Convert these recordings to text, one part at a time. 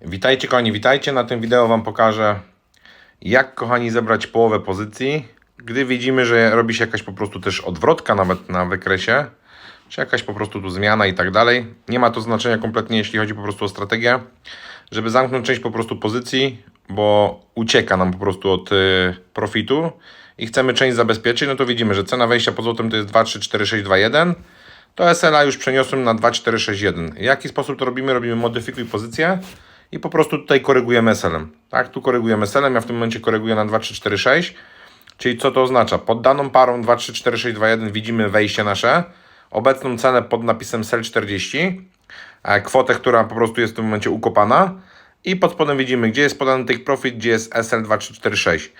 Witajcie kochani, witajcie. Na tym wideo Wam pokażę jak kochani zebrać połowę pozycji, gdy widzimy, że robi się jakaś po prostu też odwrotka nawet na wykresie, czy jakaś po prostu tu zmiana i tak dalej. Nie ma to znaczenia kompletnie, jeśli chodzi po prostu o strategię, żeby zamknąć część po prostu pozycji, bo ucieka nam po prostu od y, profitu i chcemy część zabezpieczyć, no to widzimy, że cena wejścia po złotym to jest 23621 to SLA już przeniosłem na 2461. W jaki sposób to robimy? Robimy modyfikuj pozycję i po prostu tutaj korygujemy SL-em. Tak, tu korygujemy SL-em, ja w tym momencie koryguję na 2346. Czyli co to oznacza? Pod daną parą 234621 widzimy wejście nasze, obecną cenę pod napisem sell 40, e, kwotę, która po prostu jest w tym momencie ukopana i pod spodem widzimy, gdzie jest podany take profit, gdzie jest SL 2346.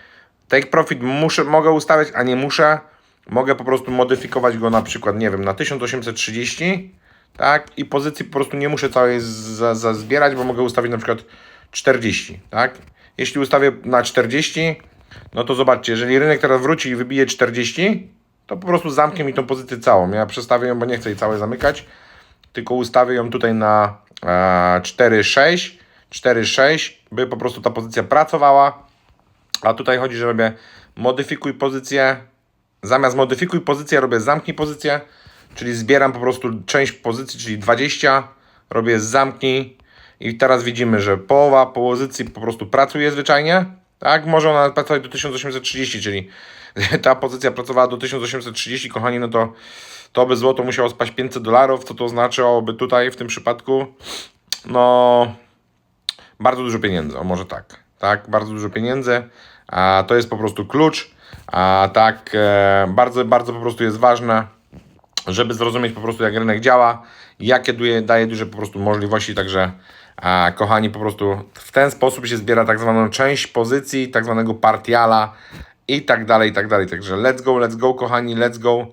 Take profit muszę, mogę ustawiać, a nie muszę. Mogę po prostu modyfikować go na przykład, nie wiem, na 1830, tak? I pozycji po prostu nie muszę całej za, za zbierać, bo mogę ustawić na przykład 40, tak? Jeśli ustawię na 40, no to zobaczcie, jeżeli rynek teraz wróci i wybije 40, to po prostu zamknie mi tą pozycję całą. Ja przestawię ją, bo nie chcę jej całej zamykać, tylko ustawię ją tutaj na e, 4,6, 4,6, by po prostu ta pozycja pracowała. A tutaj chodzi, że robię modyfikuj pozycję, Zamiast modyfikuj pozycję, robię zamknij pozycję, czyli zbieram po prostu część pozycji, czyli 20, robię zamknij i teraz widzimy, że połowa pozycji po prostu pracuje zwyczajnie, tak? Może ona pracować do 1830, czyli ta pozycja pracowała do 1830, kochani, no to to by złoto musiało spaść 500 dolarów, co to oznaczałoby tutaj w tym przypadku? No, bardzo dużo pieniędzy, o może tak, tak, bardzo dużo pieniędzy, a to jest po prostu klucz, a tak e, bardzo, bardzo po prostu jest ważne, żeby zrozumieć po prostu jak rynek działa, jakie daje, duże po prostu możliwości, także a, kochani po prostu w ten sposób się zbiera tak zwaną część pozycji, tak zwanego partiala i tak dalej, i tak dalej, także let's go, let's go kochani, let's go.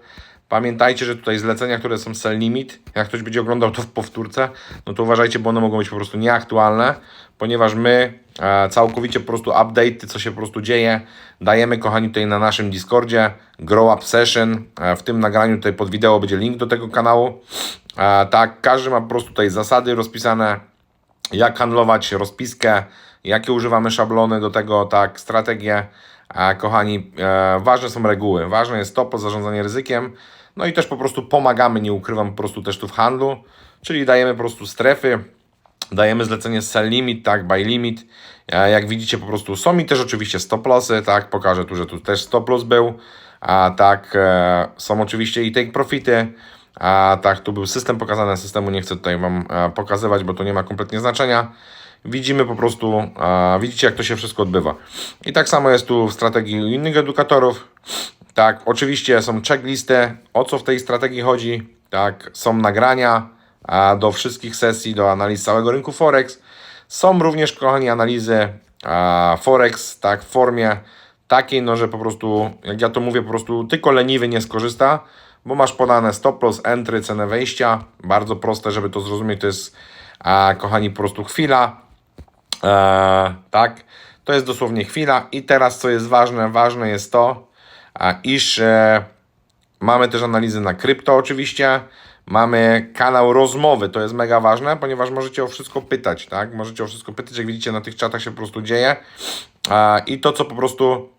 Pamiętajcie, że tutaj zlecenia, które są sell limit, jak ktoś będzie oglądał to w powtórce, no to uważajcie, bo one mogą być po prostu nieaktualne, ponieważ my e, całkowicie po prostu update, co się po prostu dzieje, dajemy kochani tutaj na naszym Discordzie, Grow Up Session, e, w tym nagraniu tutaj pod wideo będzie link do tego kanału, e, tak, każdy ma po prostu tutaj zasady rozpisane, jak handlować rozpiskę, jakie używamy szablony do tego, tak, strategie, a kochani, e, ważne są reguły. Ważne jest to zarządzanie ryzykiem. No i też po prostu pomagamy, nie ukrywam, po prostu też tu w handlu. Czyli dajemy po prostu strefy, dajemy zlecenie sell limit, tak, buy limit. E, jak widzicie, po prostu są mi też oczywiście stop lossy, tak, pokażę tu, że tu też stop loss był. A tak, e, są oczywiście i take profity. A tak, tu był system pokazany, systemu nie chcę tutaj Wam e, pokazywać, bo to nie ma kompletnie znaczenia widzimy po prostu, a, widzicie jak to się wszystko odbywa. I tak samo jest tu w strategii innych edukatorów. Tak, oczywiście są checklisty, o co w tej strategii chodzi. Tak, są nagrania a, do wszystkich sesji, do analiz całego rynku Forex. Są również, kochani, analizy a, Forex, tak, w formie takiej, no, że po prostu, jak ja to mówię, po prostu tylko leniwy nie skorzysta, bo masz podane stop loss, entry, cenę wejścia. Bardzo proste, żeby to zrozumieć, to jest, a, kochani, po prostu chwila. E, tak, to jest dosłownie chwila. I teraz, co jest ważne, ważne jest to, a, iż e, mamy też analizy na krypto, oczywiście. Mamy kanał rozmowy, to jest mega ważne, ponieważ możecie o wszystko pytać, tak? Możecie o wszystko pytać, jak widzicie, na tych czatach się po prostu dzieje. E, I to, co po prostu,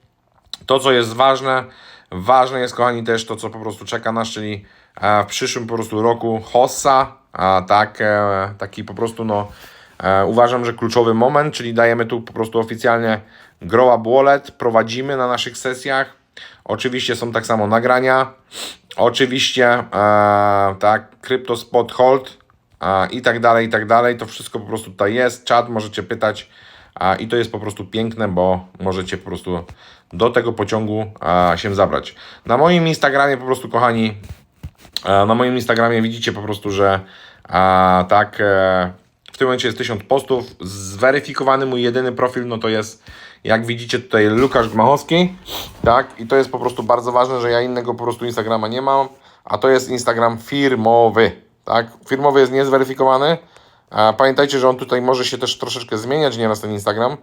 to, co jest ważne, ważne jest, kochani, też to, co po prostu czeka nas, czyli e, w przyszłym po prostu roku Hossa, a tak, e, taki po prostu, no, E, uważam, że kluczowy moment, czyli dajemy tu po prostu oficjalnie Grow Up Wallet, prowadzimy na naszych sesjach. Oczywiście są tak samo nagrania. Oczywiście e, tak, Crypto Spot Hold e, i tak dalej, i tak dalej. To wszystko po prostu tutaj jest. Czat możecie pytać e, i to jest po prostu piękne, bo możecie po prostu do tego pociągu e, się zabrać. Na moim Instagramie po prostu, kochani, e, na moim Instagramie widzicie po prostu, że e, tak, e, w tym momencie jest 1000 postów. Zweryfikowany mój jedyny profil, no to jest, jak widzicie tutaj, Lukasz Gmachowski. Tak, i to jest po prostu bardzo ważne, że ja innego po prostu Instagrama nie mam, a to jest Instagram firmowy. Tak, firmowy jest niezweryfikowany. Pamiętajcie, że on tutaj może się też troszeczkę zmieniać nieraz ten Instagram,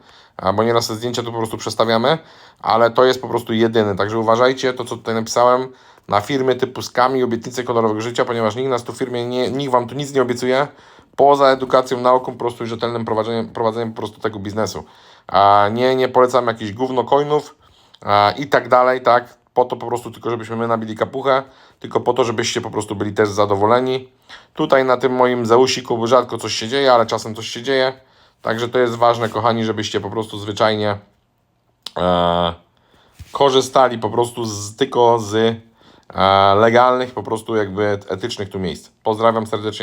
bo nieraz te zdjęcia tu po prostu przestawiamy, ale to jest po prostu jedyny. Także uważajcie, to co tutaj napisałem, na firmy typu skami, obietnice kolorowego życia, ponieważ nikt nas tu w firmie, nie, nikt Wam tu nic nie obiecuje poza edukacją, nauką po prostu i rzetelnym prowadzeniem, prowadzeniem po prostu tego biznesu. A nie, nie polecam jakichś gówno coinów i tak dalej, tak? Po to po prostu tylko, żebyśmy my nabili kapuchę, tylko po to, żebyście po prostu byli też zadowoleni. Tutaj na tym moim zausiku rzadko coś się dzieje, ale czasem coś się dzieje. Także to jest ważne, kochani, żebyście po prostu zwyczajnie e, korzystali po prostu z, tylko z e, legalnych, po prostu jakby etycznych tu miejsc. Pozdrawiam serdecznie.